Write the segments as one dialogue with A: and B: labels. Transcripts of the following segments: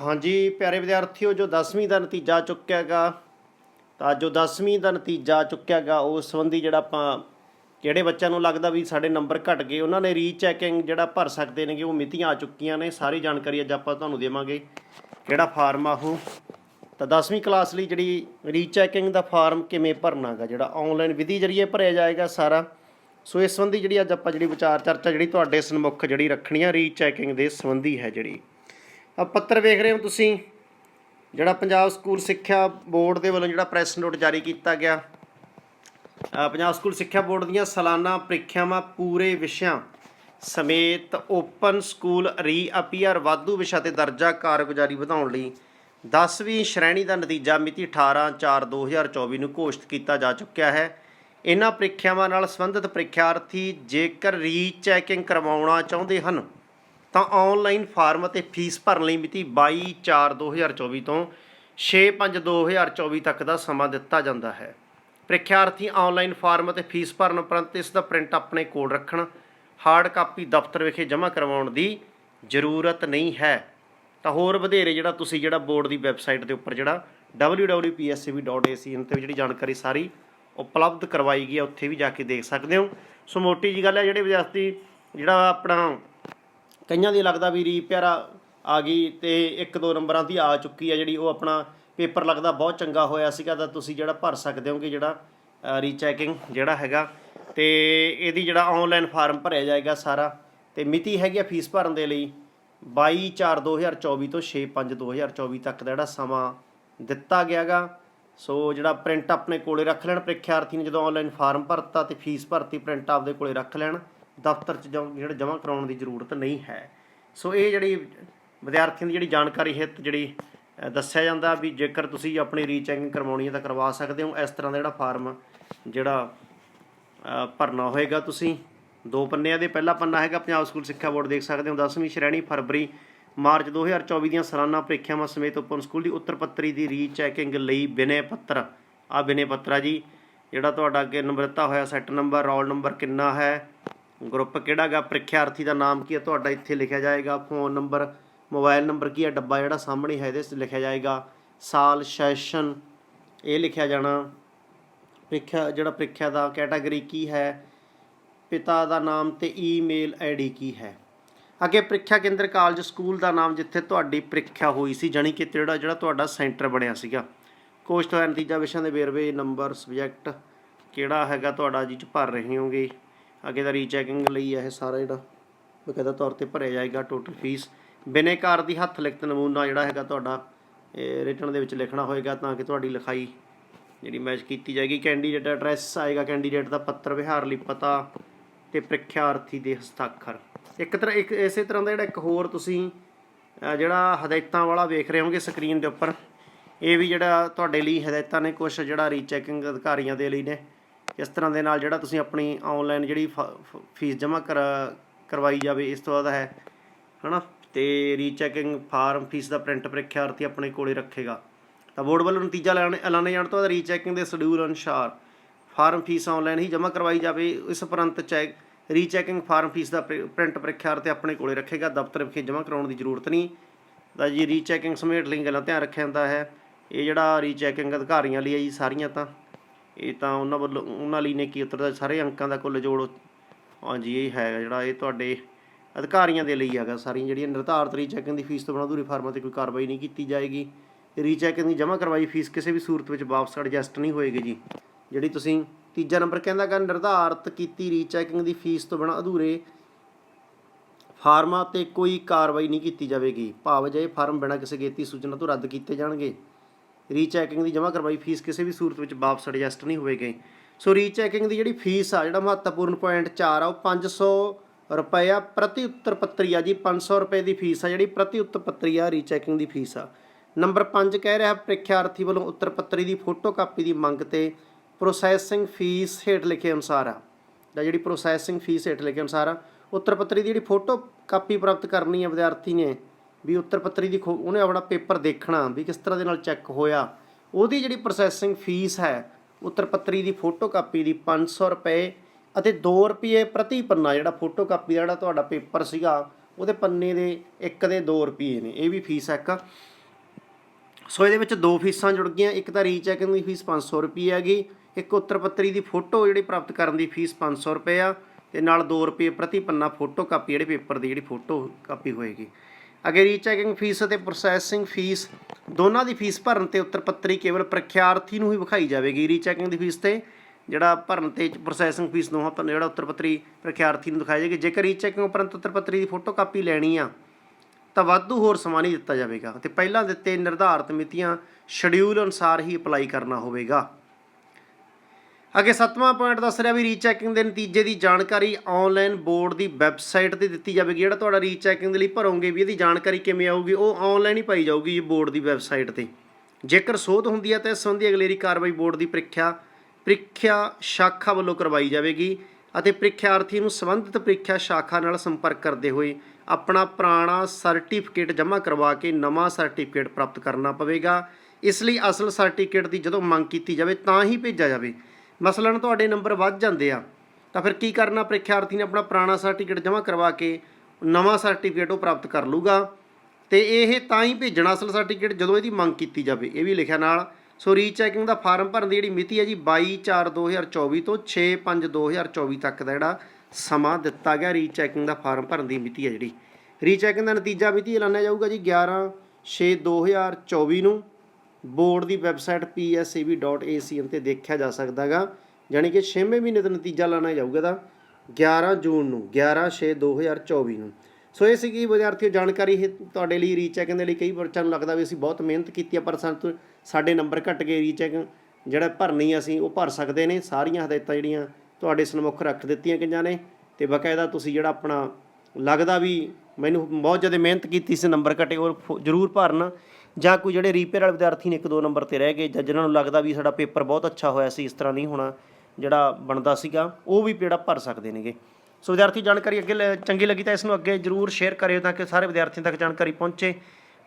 A: ਹਾਂਜੀ, ਪਿਆਰੇ ਵਿਦਿਆਰਥੀਓ, ਜੋ 10ਵੀਂ ਦਾ ਨਤੀਜਾ ਆ ਚੁੱਕਿਆ ਗਾ ਤਾਂ ਜੋ 10ਵੀਂ ਦਾ ਨਤੀਜਾ ਆ ਚੁੱਕਿਆ ਗਾ ਉਸ ਸੰਬੰਧੀ ਜਿਹੜਾ ਆਪਾਂ ਜਿਹੜੇ ਬੱਚਿਆਂ ਨੂੰ ਲੱਗਦਾ ਵੀ ਸਾਡੇ ਨੰਬਰ ਘਟ ਗਏ, ਉਹਨਾਂ ਨੇ ਰੀਚੈਕਿੰਗ ਜਿਹੜਾ ਭਰ ਸਕਦੇ ਨੇਗੇ, ਉਹ ਮਿਤੀਆਂ ਆ ਚੁੱਕੀਆਂ ਨੇ। ਸਾਰੀ ਜਾਣਕਾਰੀ ਅੱਜ ਆਪਾਂ ਤੁਹਾਨੂੰ ਦੇਵਾਂਗੇ ਕਿਹੜਾ ਫਾਰਮ ਆ ਉਹ। ਤਾਂ 10ਵੀਂ ਕਲਾਸ ਲਈ ਜਿਹੜੀ ਰੀਚੈਕਿੰਗ ਦਾ ਫਾਰਮ ਕਿਵੇਂ ਭਰਨਾ ਗਾ ਜਿਹੜਾ ਆਨਲਾਈਨ ਵਿਧੀ ਜਰੀਏ ਭਰਿਆ ਜਾਏਗਾ ਸਾਰਾ। ਸੋ ਇਸ ਸੰਬੰਧੀ ਜਿਹੜੀ ਅੱਜ ਆਪਾਂ ਜਿਹੜੀ ਵਿਚਾਰ ਚਰਚਾ ਜਿਹੜੀ ਤੁਹਾਡੇ ਸਨਮੁਖ ਜਿਹੜੀ ਰੱਖਣੀ ਆ, ਰੀਚੈਕਿੰਗ ਦੇ ਸੰਬੰਧੀ ਹੈ ਜਿਹੜੀ। ਪੱਤਰ ਵੇਖ ਰਹੇ ਹੋ ਤੁਸੀਂ? ਜਿਹੜਾ ਪੰਜਾਬ ਸਕੂਲ ਸਿੱਖਿਆ ਬੋਰਡ ਦੇ ਵੱਲੋਂ ਜਿਹੜਾ ਪ੍ਰੈਸ ਨੋਟ ਜਾਰੀ ਕੀਤਾ ਗਿਆ। ਪੰਜਾਬ ਸਕੂਲ ਸਿੱਖਿਆ ਬੋਰਡ ਦੀਆਂ ਸਾਲਾਨਾ ਪ੍ਰੀਖਿਆਵਾਂ ਪੂਰੇ ਵਿਸ਼ਿਆਂ ਸਮੇਤ ਓਪਨ ਸਕੂਲ ਰੀਅਪੀਅਰ ਵਾਧੂ ਵਿਸ਼ਾ ਤੇ ਦਰਜਾ ਕਾਰਗੁਜ਼ਾਰੀ ਵਧਾਉਣ ਲਈ 10ਵੀਂ ਸ਼੍ਰੇਣੀ ਦਾ ਨਤੀਜਾ ਮਿਤੀ 18/4/2024 ਨੂੰ ਘੋਸ਼ਿਤ ਕੀਤਾ ਜਾ ਚੁੱਕਿਆ ਹੈ। ਇਹਨਾਂ ਪ੍ਰੀਖਿਆਵਾਂ ਨਾਲ ਸੰਬੰਧਿਤ ਪ੍ਰੀਖਿਆਰਥੀ ਜੇਕਰ ਰੀਚੈਕਿੰਗ ਕਰਵਾਉਣਾ ਚਾਹੁੰਦੇ ਹਨ ਤਾਂ ਆਨਲਾਈਨ ਫਾਰਮ ਅਤੇ ਫੀਸ ਭਰਨ ਲਈ ਮਿਤੀ 22/4/2024 ਤੋਂ 6/5/2024 ਤੱਕ ਦਾ ਸਮਾਂ ਦਿੱਤਾ ਜਾਂਦਾ ਹੈ। ਪ੍ਰੀਖਿਆਰਥੀ ਆਨਲਾਈਨ ਫਾਰਮ ਅਤੇ ਫੀਸ ਭਰਨ ਉਪਰੰਤ ਇਸ ਦਾ ਪ੍ਰਿੰਟ ਆਪਣੇ ਕੋਲ ਰੱਖਣ ਹਾਰਡ ਕਾਪੀ ਦਫ਼ਤਰ ਵਿਖੇ ਜਮ੍ਹਾਂ ਕਰਵਾਉਣ ਦੀ ਜ਼ਰੂਰਤ ਨਹੀਂ ਹੈ। ਤਾਂ ਹੋਰ ਵਧੇਰੇ ਜਿਹੜਾ ਤੁਸੀਂ ਜਿਹੜਾ ਬੋਰਡ ਦੀ ਵੈਬਸਾਈਟ ਦੇ ਉੱਪਰ ਜਿਹੜਾ www.pscb.ac ਤੇ ਜਿਹੜੀ ਜਾਣਕਾਰੀ ਸਾਰੀ ਉਪਲਬਧ ਕਰਵਾਈ ਗਈ ਹੈ, ਉੱਥੇ ਵੀ ਜਾ ਕੇ ਦੇਖ ਸਕਦੇ ਹੋ। ਸੋ ਮੋਟੀ ਜੀ ਗੱਲ ਹੈ, ਜਿਹੜੇ ਵਿਦਿਆਰਥੀ ਜਿਹੜਾ ਆਪਣਾ ਕਈਆਂ ਦੀ ਲੱਗਦਾ ਵੀ ਰੀਪੇਅਰ ਆ ਗਈ ਤੇ ਇੱਕ ਦੋ ਨੰਬਰਾਂ ਦੀ ਆ ਚੁੱਕੀ ਆ ਜਿਹੜੀ ਉਹ ਆਪਣਾ ਪੇਪਰ ਲੱਗਦਾ ਬਹੁਤ ਚੰਗਾ ਹੋਇਆ ਸੀਗਾ, ਤਾਂ ਤੁਸੀਂ ਜਿਹੜਾ ਭਰ ਸਕਦੇ ਹੋਗੇ ਜਿਹੜਾ ਰੀਚੈਕਿੰਗ ਜਿਹੜਾ ਹੈਗਾ। ਤੇ ਇਹਦੀ ਜਿਹੜਾ ਆਨਲਾਈਨ ਫਾਰਮ ਭਰਿਆ ਜਾਏਗਾ ਸਾਰਾ। ਤੇ ਮਿਤੀ ਹੈਗੀ ਆ ਫੀਸ ਭਰਨ ਦੇ ਲਈ 22/4/2024 ਤੋਂ 6/5/2024 ਤੱਕ ਦਾ ਜਿਹੜਾ ਸਮਾਂ ਦਿੱਤਾ ਗਿਆਗਾ। ਸੋ ਜਿਹੜਾ ਪ੍ਰਿੰਟ ਆਪਣੇ ਕੋਲੇ ਰੱਖ ਲੈਣ, ਪ੍ਰੀਖਿਆਰਥੀ ਨੇ ਜਦੋਂ ਆਨਲਾਈਨ ਫਾਰਮ ਭਰਤਾ ਤੇ ਫੀਸ ਭਰਤੀ ਪ੍ਰਿੰਟ ਆਪਦੇ ਕੋਲੇ ਰੱਖ ਲੈਣ। ਦਫ਼ਤਰ 'ਚ ਜਾਂ ਜਿਹੜਾ ਜਮ੍ਹਾਂ ਕਰਾਉਣ ਦੀ ਜ਼ਰੂਰਤ ਨਹੀਂ ਹੈ। ਸੋ ਇਹ ਜਿਹੜੀ ਵਿਦਿਆਰਥੀਆਂ ਦੀ ਜਿਹੜੀ ਜਾਣਕਾਰੀ ਹਿੱਤ ਜਿਹੜੀ ਦੱਸਿਆ ਜਾਂਦਾ ਵੀ ਜੇਕਰ ਤੁਸੀਂ ਆਪਣੀ ਰੀਚੈਕਿੰਗ ਕਰਵਾਉਣੀ ਹੈ ਤਾਂ ਕਰਵਾ ਸਕਦੇ ਹੋ। ਇਸ ਤਰ੍ਹਾਂ ਦਾ ਜਿਹੜਾ ਫਾਰਮ, ਜਿਹੜਾ ਭਰਨਾ ਹੋਏਗਾ ਤੁਸੀਂ। ਦੋ ਪੰਨਿਆਂ ਦੇ ਪਹਿਲਾ ਪੰਨਾ ਹੈਗਾ, ਪੰਜਾਬ ਸਕੂਲ ਸਿੱਖਿਆ ਬੋਰਡ ਦੇਖ ਸਕਦੇ ਹੋ। 10ਵੀਂ ਸ਼੍ਰੇਣੀ ਫਰਵਰੀ, ਮਾਰਚ 2024 ਦੀਆਂ ਸਾਲਾਨਾ ਪ੍ਰੀਖਿਆਵਾਂ ਸਮੇਤ ਓਪਨ ਸਕੂਲ ਦੀ ਉੱਤਰ ਪੱਤਰੀ ਦੀ ਰੀਚੈਕਿੰਗ ਲਈ ਬਿਨੇ ਪੱਤਰ। ਆ ਬਿਨੇ ਪੱਤਰਾ ਜੀ, ਜਿਹੜਾ ਤੁਹਾਡਾ ਅੱਗੇ ਨੰਬਰ ਦਿੱਤਾ ਹੋਇਆ ਸੈੱਟ ਨੰਬਰ, ਰੋਲ ਨੰਬਰ ਕਿੰਨਾ ਹੈ? ਗਰੁੱਪ ਕਿਹੜਾ ਗਾ? ਪ੍ਰੀਖਿਆਰਥੀ ਦਾ ਨਾਮ ਕੀ ਹੈ ਤੁਹਾਡਾ ਇੱਥੇ ਲਿਖਿਆ ਜਾਏਗਾ। ਫੋਨ ਨੰਬਰ, ਮੋਬਾਈਲ ਨੰਬਰ ਕੀ ਹੈ ਡੱਬਾ ਜਿਹੜਾ ਸਾਹਮਣੇ ਹੈ ਇਹਦੇ 'ਚ ਲਿਖਿਆ ਜਾਏਗਾ। ਸਾਲ, ਸੈਸ਼ਨ, ਇਹ ਲਿਖਿਆ ਜਾਣਾ। ਪ੍ਰੀਖਿਆ, ਜਿਹੜਾ ਪ੍ਰੀਖਿਆ ਦਾ ਕੈਟਾਗਰੀ ਕੀ ਹੈ? ਪਿਤਾ ਦਾ ਨਾਮ ਤੇ ਈਮੇਲ ਆਈਡੀ ਕੀ ਹੈ? ਅੱਗੇ ਪ੍ਰੀਖਿਆ ਕੇਂਦਰ ਕਾਲਜ ਸਕੂਲ ਦਾ ਨਾਮ ਜਿੱਥੇ ਤੁਹਾਡੀ ਪ੍ਰੀਖਿਆ ਹੋਈ ਸੀ, ਜਾਣੀ ਕਿ ਜਿਹੜਾ ਜਿਹੜਾ ਤੁਹਾਡਾ ਸੈਂਟਰ ਬਣਿਆ ਸੀਗਾ। ਕੋਸਟ ਹੋਇਆ ਨਤੀਜਾ ਵਿਸ਼ਿਆਂ ਦੇ ਵੇਰਵੇ, ਨੰਬਰ, ਸਬਜੈਕਟ ਕਿਹੜਾ ਹੈਗਾ? ਤੁਹਾਡਾ ਜਿਹ 'ਚ ਭਰ ਰਹੇ ਹੋਗੇ। ਅੱਗੇ ਦਾ ਰੀਚੈਕਿੰਗ ਲਈ ਇਹ ਸਾਰਾ ਜਿਹੜਾ ਬਕਾਇਦਾ ਤੌਰ ਤੇ ਭਰਿਆ ਜਾਏਗਾ ਟੋਟਲ ਫੀਸ ਬਿਨੇਕਾਰ ਦੀ ਹੱਥ ਲਿਖਤ ਨਮੂਨਾ ਜਿਹੜਾ ਹੈਗਾ ਤੁਹਾਡਾ ਰਿਟਨ ਦੇ ਵਿੱਚ ਲਿਖਣਾ ਹੋਏਗਾ ਤਾਂ ਕਿ ਤੁਹਾਡੀ ਲਿਖਾਈ ਜਿਹੜੀ ਮੈਚ ਕੀਤੀ ਜਾਏਗੀ। ਕੈਂਡੀਡੇਟ ਐਡਰੈਸ ਆਏਗਾ ਕੈਂਡੀਡੇਟ ਦਾ ਪੱਤਰ, ਵਿਹਾਰ ਲਈ ਪਤਾ ਤੇ ਪ੍ਰੀਖਿਆਰਥੀ ਦੇ ਹਸਤਾਖਰ। ਇੱਕ ਤਰ੍ਹਾਂ, ਇੱਕ ਇਸੇ ਤਰ੍ਹਾਂ ਦਾ ਜਿਹੜਾ ਇੱਕ ਹੋਰ ਤੁਸੀਂ ਜਿਹੜਾ ਹਦਾਇਤਾਂ ਵਾਲਾ ਵੇਖ ਰਹੇ ਹੋਗੇ ਸਕਰੀਨ ਦੇ ਉੱਪਰ, ਇਹ ਵੀ ਜਿਹੜਾ ਤੁਹਾਡੇ ਲਈ ਹਦਾਇਤਾਂ ਨੇ ਕੁਝ ਜਿਹੜਾ ਰੀਚੈਕਿੰਗ ਅਧਿਕਾਰੀਆਂ ਦੇ ਲਈ ਨੇ। ਇਸ ਤਰ੍ਹਾਂ ਦੇ ਨਾਲ ਜਿਹੜਾ ਤੁਸੀਂ ਆਪਣੀ ਆਨਲਾਈਨ ਜਿਹੜੀ ਫੀਸ ਜਮ੍ਹਾਂ ਕਰ, ਕਰਵਾਈ ਜਾਵੇ, ਇਸ ਤੋਂ ਬਾਅਦ ਹੈ, ਹਨਾ? ਤੇ ਰੀਚੈਕਿੰਗ ਫਾਰਮ ਫੀਸ ਦਾ ਪ੍ਰਿੰਟ ਪ੍ਰੀਖਿਆਰਥੀ ਆਪਣੇ ਕੋਲੇ ਰੱਖੇਗਾ। ਤਾਂ ਬੋਰਡ ਵੱਲੋਂ ਨਤੀਜਾ ਲੈਣ ਐਲਾਨੇ ਜਾਣ ਤੋਂ ਬਾਅਦ ਰੀਚੈਕਿੰਗ ਦੇ ਸ਼ਡਿਊਲ ਅਨੁਸਾਰ ਫਾਰਮ ਫੀਸ ਆਨਲਾਈਨ ਹੀ ਜਮ੍ਹਾਂ ਕਰਵਾਈ ਜਾਵੇ। ਇਸ ਉਪਰੰਤ ਚੈਕ ਰੀਚੈਕਿੰਗ ਫਾਰਮ ਫੀਸ ਦਾ ਪ੍ਰਿ- ਪ੍ਰਿੰਟ ਪ੍ਰੀਖਿਆਰਥੀ ਆਪਣੇ ਕੋਲੇ ਰੱਖੇਗਾ। ਦਫ਼ਤਰ ਵਿਖੇ ਜਮ੍ਹਾਂ ਕਰਾਉਣ ਦੀ ਜ਼ਰੂਰਤ ਨਹੀਂ। ਤਾਂ ਜੀ ਰੀਚੈਕਿੰਗ ਸਮੇਤ ਲਈ ਗੱਲਾਂ ਧਿਆਨ ਰੱਖਿਆ ਜਾਂਦਾ ਹੈ। ਇਹ ਜਿਹੜਾ ਰੀਚੈਕਿੰਗ ਅਧਿਕਾਰੀਆਂ ਲਈ ਹੈ ਜੀ, ਸਾਰੀਆਂ ਤਾਂ। ਇਹ ਤਾਂ ਉਹਨਾਂ ਵੱਲੋਂ, ਉਹਨਾਂ ਲਈ ਨੇ ਕੀ ਉਤਰਦਾ, ਸਾਰੇ ਅੰਕਾਂ ਦਾ ਕੁੱਲ ਜੋੜ ਹਾਂਜੀ ਇਹ ਹੈ ਜਿਹੜਾ ਇਹ ਤੁਹਾਡੇ ਅਧਿਕਾਰੀਆਂ ਦੇ ਲਈ ਹੈਗਾ। ਸਾਰੀਆਂ ਜਿਹੜੀਆਂ ਨਿਰਧਾਰਤ ਰੀਚੈਕਿੰਗ ਦੀ ਫੀਸ ਤੋਂ ਬਿਨਾਂ ਅਧੂਰੀ ਫਾਰਮਾਂ ਤੇ ਕੋਈ ਕਾਰਵਾਈ ਨਹੀਂ ਕੀਤੀ ਜਾਏਗੀ। ਰੀਚੈਕਿੰਗ ਦੀ ਜਮ੍ਹਾਂ ਕਰਵਾਈ ਫੀਸ ਕਿਸੇ ਵੀ ਸੂਰਤ ਵਿੱਚ ਵਾਪਸ ਐਡਜਸਟ ਨਹੀਂ ਹੋਏਗੀ ਜੀ। ਜਿਹੜੀ ਤੁਸੀਂ ਤੀਜਾ ਨੰਬਰ ਕਹਿੰਦਾ ਕਿ ਨਿਰਧਾਰਤ ਕੀਤੀ ਰੀਚੈਕਿੰਗ ਦੀ ਫੀਸ ਤੋਂ ਬਿਨਾਂ ਅਧੂਰੇ ਫਾਰਮਾਂ ਤੇ ਕੋਈ ਕਾਰਵਾਈ ਨਹੀਂ ਕੀਤੀ ਜਾਵੇਗੀ। ਭਾਵ ਜੇ ਫਾਰਮ ਬਿਨਾਂ ਕਿਸੇ ਗੇਤੀ ਸੂਚਨਾ ਤੋਂ ਰੱਦ ਕੀਤੇ ਜਾਣਗੇ। ਰੀਚੈਕਿੰਗ ਦੀ ਜਮ੍ਹਾਂ ਕਰਵਾਈ, ਫੀਸ ਕਿਸੇ ਵੀ ਸੂਰਤ ਵਿੱਚ ਵਾਪਸ ਐਡਜਸਟ ਨਹੀਂ ਹੋਵੇਗੀ ਸੋ ਰੀਚੈਕਿੰਗ ਦੀ ਜਿਹੜੀ ਫੀਸ ਆ, ਜਿਹੜਾ ਮਹੱਤਵਪੂਰਨ ਪੁਆਇੰਟ 4 ਆ, ਉਹ 500 ਰੁਪਏ ਪ੍ਰਤੀ ਉੱਤਰ ਪੱਤਰੀ ਆ ਜੀ 500 ਰੁਪਏ ਦੀ ਫੀਸ ਆ, ਜਿਹੜੀ ਪ੍ਰਤੀ ਉੱਤਰ ਪੱਤਰੀ ਆ ਰੀਚੈਕਿੰਗ ਦੀ ਫੀਸ ਆ। ਨੰਬਰ 5 ਕਹਿ ਰਿਹਾ ਪ੍ਰੀਖਿਆਰਥੀ ਵੱਲੋਂ ਉੱਤਰ ਪੱਤਰੀ ਦੀ ਫੋਟੋ ਕਾਪੀ ਦੀ ਮੰਗ ਤੇ ਪ੍ਰੋਸੈਸਿੰਗ ਫੀਸ ਹੇਠ ਲਿਖੇ ਅਨੁਸਾਰ ਆ। ਜਾਂ ਜਿਹੜੀ ਪ੍ਰੋਸੈਸਿੰਗ ਫੀਸ ਹੇਠ ਲਿਖੇ ਅਨੁਸਾਰ ਆ, ਉੱਤਰ ਪੱਤਰੀ ਦੀ ਜਿਹੜੀ ਫੋਟੋ ਕਾਪੀ ਪ੍ਰਾਪਤ ਕਰਨੀ ਹੈ ਵਿਦਿਆਰਥੀ ਨੇ ਵੀ ਉੱਤਰ ਪੱਤਰੀ ਦੀ ਖੋ- ਉਹਨੇ ਆਪਣਾ ਪੇਪਰ ਦੇਖਣਾ ਵੀ ਕਿਸ ਤਰ੍ਹਾਂ ਦੇ ਨਾਲ ਚੈੱਕ ਹੋਇਆ। ਉਹਦੀ ਜਿਹੜੀ ਪ੍ਰੋਸੈਸਿੰਗ ਫੀਸ ਹੈ, ਉੱਤਰ ਪੱਤਰੀ ਦੀ ਫੋਟੋ ਕਾਪੀ ਦੀ 500 ਰੁਪਏ ਅਤੇ 2 ਰੁਪਏ ਪ੍ਰਤੀ ਪੰਨਾ, ਜਿਹੜਾ ਫੋਟੋ ਕਾਪੀ ਦਾ ਜਿਹੜਾ ਤੁਹਾਡਾ ਪੇਪਰ ਸੀਗਾ, ਉਹਦੇ ਪੰਨੇ ਦੇ ਇੱਕ ਦੇ 2 ਰੁਪਏ ਨੇ। ਇਹ ਵੀ ਫੀਸ ਹੈ ਇੱਕ। ਸੋ ਇਹਦੇ ਵਿੱਚ ਦੋ ਫੀਸਾਂ ਜੁੜ ਗਈਆਂ। ਇੱਕ ਤਾਂ ਰੀਚੈਕਿੰਗ ਦੀ ਫੀਸ 500 ਰੁਪਏ ਹੈਗੀ। ਇੱਕ ਉੱਤਰ ਪੱਤਰੀ ਦੀ ਫੋਟੋ ਜਿਹੜੀ ਪ੍ਰਾਪਤ ਕਰਨ ਦੀ ਫੀਸ 500 ਰੁਪਏ ਆ। ਤੇ ਨਾਲ 2 ਰੁਪਏ ਪ੍ਰਤੀ ਪੰਨਾ ਫੋਟੋ ਕਾਪੀ ਜਿਹੜੇ ਪੇਪਰ ਦੀ ਜਿਹੜੀ ਫੋਟੋ ਕਾਪੀ ਹੋਏਗੀ। ਅਗੇ ਰੀਚੈਕਿੰਗ ਫੀਸ ਅਤੇ ਪ੍ਰੋਸੈਸਿੰਗ ਫੀਸ ਦੋਨਾਂ ਦੀ ਫੀਸ ਭਰਨ ਤੇ ਉੱਤਰ ਪੱਤਰੀ ਕੇਵਲ ਪ੍ਰੀਖਿਆਰਥੀ ਨੂੰ ਹੀ ਵਿਖਾਈ ਜਾਵੇਗੀ। ਰੀਚੈਕਿੰਗ ਦੀ ਫੀਸ ਤੇ ਜਿਹੜਾ ਭਰਨ ਤੇ ਪ੍ਰੋਸੈਸਿੰਗ ਫੀਸ ਦੋਹਾਂ ਪਰ ਜਿਹੜਾ ਉੱਤਰ ਪੱਤਰੀ ਪ੍ਰੀਖਿਆਰਥੀ ਨੂੰ ਦਿਖਾਈ ਜਾਏਗੀ ਜੇਕਰ ਰੀਚੈਕਿੰਗ ਉਪਰੰਤ ਉੱਤਰ ਪੱਤਰੀ ਦੀ ਫੋਟੋ ਕਾਪੀ ਲੈਣੀ ਆ, ਤਾਂ ਵਾਧੂ ਹੋਰ ਸਮਾਂ ਨਹੀਂ ਦਿੱਤਾ ਜਾਵੇਗਾ ਤੇ ਪਹਿਲਾਂ ਦਿੱਤੇ ਨਿਰਧਾਰਤ ਮਿਤੀਆਂ ਸ਼ਡਿਊਲ ਅਨੁਸਾਰ ਹੀ ਅਪਲਾਈ ਕਰਨਾ ਹੋਵੇਗਾ। ਅੱਗੇ ਸੱਤਵਾਂ ਪੁਆਇੰਟ ਦੱਸ ਰਿਹਾ ਵੀ ਰੀਚੈਕਿੰਗ ਦੇ ਨਤੀਜੇ ਦੀ ਜਾਣਕਾਰੀ ਆਨਲਾਈਨ ਬੋਰਡ ਦੀ ਵੈਬਸਾਈਟ ਤੇ ਦਿੱਤੀ ਜਾਵੇਗੀ। ਜਿਹੜਾ ਤੁਹਾਡਾ ਰੀਚੈਕਿੰਗ ਦੇ ਲਈ ਭਰੋਗੇ ਵੀ ਇਹਦੀ ਜਾਣਕਾਰੀ ਕਿਵੇਂ ਆਊਗੀ, ਉਹ ਆਨਲਾਈਨ ਹੀ ਪਾਈ ਜਾਊਗੀ ਜੀ ਬੋਰਡ ਦੀ ਵੈਬਸਾਈਟ ਤੇ। ਜੇਕਰ ਸੋਧ ਹੁੰਦੀ ਹੈ ਤਾਂ ਇਸ ਸੰਬੰਧੀ ਅਗਲੇਰੀ ਕਾਰਵਾਈ ਬੋਰਡ ਦੀ ਪ੍ਰੀਖਿਆ ਪ੍ਰੀਖਿਆ ਸ਼ਾਖਾ ਵੱਲੋਂ ਕਰਵਾਈ ਜਾਵੇਗੀ ਅਤੇ ਪ੍ਰੀਖਿਆਰਥੀ ਨੂੰ ਸੰਬੰਧਿਤ ਪ੍ਰੀਖਿਆ ਸ਼ਾਖਾ ਨਾਲ ਸੰਪਰਕ ਕਰਦੇ ਹੋਏ ਆਪਣਾ ਪੁਰਾਣਾ ਸਰਟੀਫਿਕੇਟ ਜਮ੍ਹਾਂ ਕਰਵਾ ਕੇ ਨਵਾਂ ਸਰਟੀਫਿਕੇਟ ਪ੍ਰਾਪਤ ਕਰਨਾ ਪਵੇਗਾ। ਇਸ ਲਈ ਅਸਲ ਸਰਟੀਫਿਕੇਟ ਦੀ ਜਦੋਂ ਮੰਗ ਕੀਤੀ ਜਾਵੇ ਤਾਂ ਹੀ ਭੇਜਿਆ ਜਾਵੇ। ਮਸਲਨ ਤੁਹਾਡੇ ਨੰਬਰ ਵੱਧ ਜਾਂਦੇ ਆ। ਤਾਂ ਫਿਰ ਕੀ ਕਰਨਾ? ਪ੍ਰੀਖਿਆਰਥੀ ਨੇ ਆਪਣਾ ਪੁਰਾਣਾ ਸਰਟੀਫਿਕੇਟ ਜਮ੍ਹਾਂ ਕਰਵਾ ਕੇ ਨਵਾਂ ਸਰਟੀਫਿਕੇਟ ਉਹ ਪ੍ਰਾਪਤ ਕਰ ਲੂਗਾ। ਤੇ ਇਹ ਤਾਂ ਹੀ ਭੇਜਣਾ ਅਸਲ ਸਰਟੀਫਿਕੇਟ ਜਦੋਂ ਇਹਦੀ ਮੰਗ ਕੀਤੀ ਜਾਵੇ। ਇਹ ਵੀ ਲਿਖਿਆ ਨਾਲ, ਸੋ ਰੀਚੈਕਿੰਗ ਦਾ ਫਾਰਮ ਭਰਨ ਦੀ ਜਿਹੜੀ ਮਿਤੀ ਹੈ ਜੀ 22/4/2024 ਤੋਂ 6/5/2024 ਤੱਕ ਦਾ ਜਿਹੜਾ ਸਮਾਂ ਦਿੱਤਾ ਗਿਆ ਰੀਚੈਕਿੰਗ ਦਾ ਫਾਰਮ ਭਰਨ ਦੀ ਮਿਤੀ ਹੈ ਜਿਹੜੀ। ਰੀਚੈਕਿੰਗ ਦਾ ਨਤੀਜਾ ਮਿਤੀ ਐਲਾਨਿਆ ਜਾਊਗਾ ਜੀ 11/6/2024 ਨੂੰ। ਬੋਰਡ ਦੀ ਵੈਬਸਾਈਟ pscb.acn ਤੇ ਦੇਖਿਆ ਜਾ ਸਕਦਾਗਾ ਯਾਨੀ ਕਿ 6ਵੇਂ ਮਹੀਨੇ ਦਾ ਨਤੀਜਾ ਲਾਣਾ ਜਾਊਗਾ ਦਾ 11 ਜੂਨ ਨੂੰ 11/6/2024 ਨੂੰ। ਸੋ ਇਹ ਸੀਗੀ ਵਿਦਿਆਰਥੀਓ ਜਾਣਕਾਰੀ, ਇਹ ਤੁਹਾਡੇ ਲਈ ਰੀਚੈਕਿੰਗ ਦੇ ਲਈ ਕਈ ਬੱਚਿਆਂ ਨੂੰ ਲੱਗਦਾ ਵੀ ਅਸੀਂ ਬਹੁਤ ਮਿਹਨਤ ਕੀਤੀ ਆ, ਪਰ ਸਾਨੂੰ ਸਾਡੇ ਨੰਬਰ ਘਟ ਗਏ ਰੀਚੈਕਿੰਗ ਜਿਹੜਾ ਭਰਨੀ ਅਸੀਂ ਉਹ ਭਰ ਸਕਦੇ ਨੇ, ਸਾਰੀਆਂ ਹਦਾਇਤਾਂ ਜਿਹੜੀਆਂ ਤੁਹਾਡੇ ਸਨਮੁਖ ਰੱਖ ਦਿੱਤੀਆਂ ਗਈਆਂ ਨੇ, ਤੇ ਬਕਾਇਦਾ ਤੁਸੀਂ ਜਿਹੜਾ ਆਪਣਾ ਲੱਗਦਾ ਵੀ ਮੈਨੂੰ ਬਹੁਤ ਜ਼ਿਆਦਾ ਮਿਹਨਤ ਕੀਤੀ ਸੀ ਨੰਬਰ ਘਟੇ, ਉਹ ਫੋ- ਜ਼ਰੂਰ ਭਰਨ। ਜਾਂ ਕੋਈ ਜਿਹੜੇ ਰੀਪੇਅਰ ਵਾਲੇ ਵਿਦਿਆਰਥੀ ਨੇ ਇੱਕ ਦੋ ਨੰਬਰ ਤੇ ਰਹਿ ਗਏ ਜਾਂ ਜਿਨ੍ਹਾਂ ਨੂੰ ਲੱਗਦਾ ਵੀ ਸਾਡਾ ਪੇਪਰ ਬਹੁਤ ਅੱਛਾ ਹੋਇਆ ਸੀ, ਇਸ ਤਰ੍ਹਾਂ ਨਹੀਂ ਹੋਣਾ, ਜਿਹੜਾ ਬਣਦਾ ਸੀਗਾ, ਉਹ ਵੀ ਜਿਹੜਾ ਭਰ ਸਕਦੇ ਨੇਗੇ। ਸੋ ਵਿਦਿਆਰਥੀ ਜਾਣਕਾਰੀ ਅੱਗੇ ਲ- ਚੰਗੀ ਲੱਗੀ ਤਾਂ ਇਸ ਨੂੰ ਅੱਗੇ ਜਰੂਰ ਸ਼ੇਅਰ ਕਰਿਓ ਤਾਂ ਕਿ ਸਾਰੇ ਵਿਦਿਆਰਥੀਆਂ ਤੱਕ ਜਾਣਕਾਰੀ ਪਹੁੰਚੇ।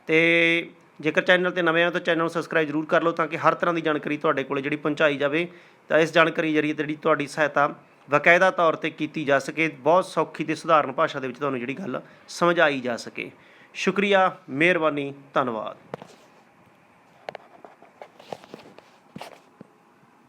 A: ਤੇ ਜੇਕਰ ਚੈਨਲ ਤੇ ਨਵੇਂ ਆ ਤਾਂ ਚੈਨਲ ਨੂੰ ਸਬਸਕ੍ਰਾਈਬ ਜਰੂਰ ਕਰ ਲਓ ਤਾਂ ਕਿ ਹਰ ਤਰ੍ਹਾਂ ਦੀ ਜਾਣਕਾਰੀ ਤੁਹਾਡੇ ਕੋਲੇ ਜਿਹੜੀ ਪਹੁੰਚਾਈ ਜਾਵੇ, ਤਾਂ ਇਸ ਜਾਣਕਾਰੀ ਜਰੀਏ ਜਿਹੜੀ ਤੁਹਾਡੀ ਸਹਾਇਤਾ ਬਕਾਇਦਾ ਤੌਰ ਤੇ ਕੀਤੀ ਜਾ ਸਕੇ, ਬਹੁਤ ਸੌਖੀ ਤੇ ਸਧਾਰਨ ਭਾਸ਼ਾ ਦੇ ਵਿੱਚ ਤੁਹਾਨੂੰ ਜਿਹੜੀ ਗੱਲ ਸਮਝ ਆਈ ਜਾ ਸਕੇ। ਸ਼ੁਕਰੀਆ ਮਿਹਰਬਾਨੀ ਧੰਨਵਾਦ।